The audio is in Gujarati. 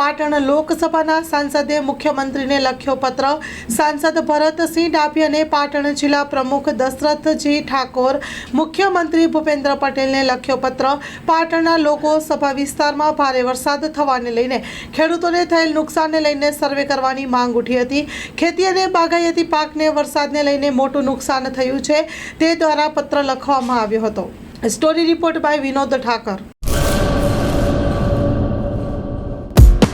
પાટણ લોકસભાના સાંસદે મુખ્યમંત્રીને લખ્યો પત્ર. સાંસદ ભરતસિંહ ડાભી પાટણ જિલ્લા પ્રમુખ દશરથજી ઠાકોર મુખ્યમંત્રી ભૂપેન્દ્ર પટેલને લખ્યો પત્ર. પાટણના લોકો સભા વિસ્તારમાં ભારે વરસાદ થવાને લઈને ખેડૂતોને થયેલ નુકસાનને લઈને સર્વે કરવાની માંગ ઉઠી હતી. ખેતી અને બાગાયતી પાકને વરસાદને લઈને મોટું નુકસાન થયું છે. તે દ્વારા પત્ર લખવામાં આવ્યો હતો. Story report by Vinod Thakar.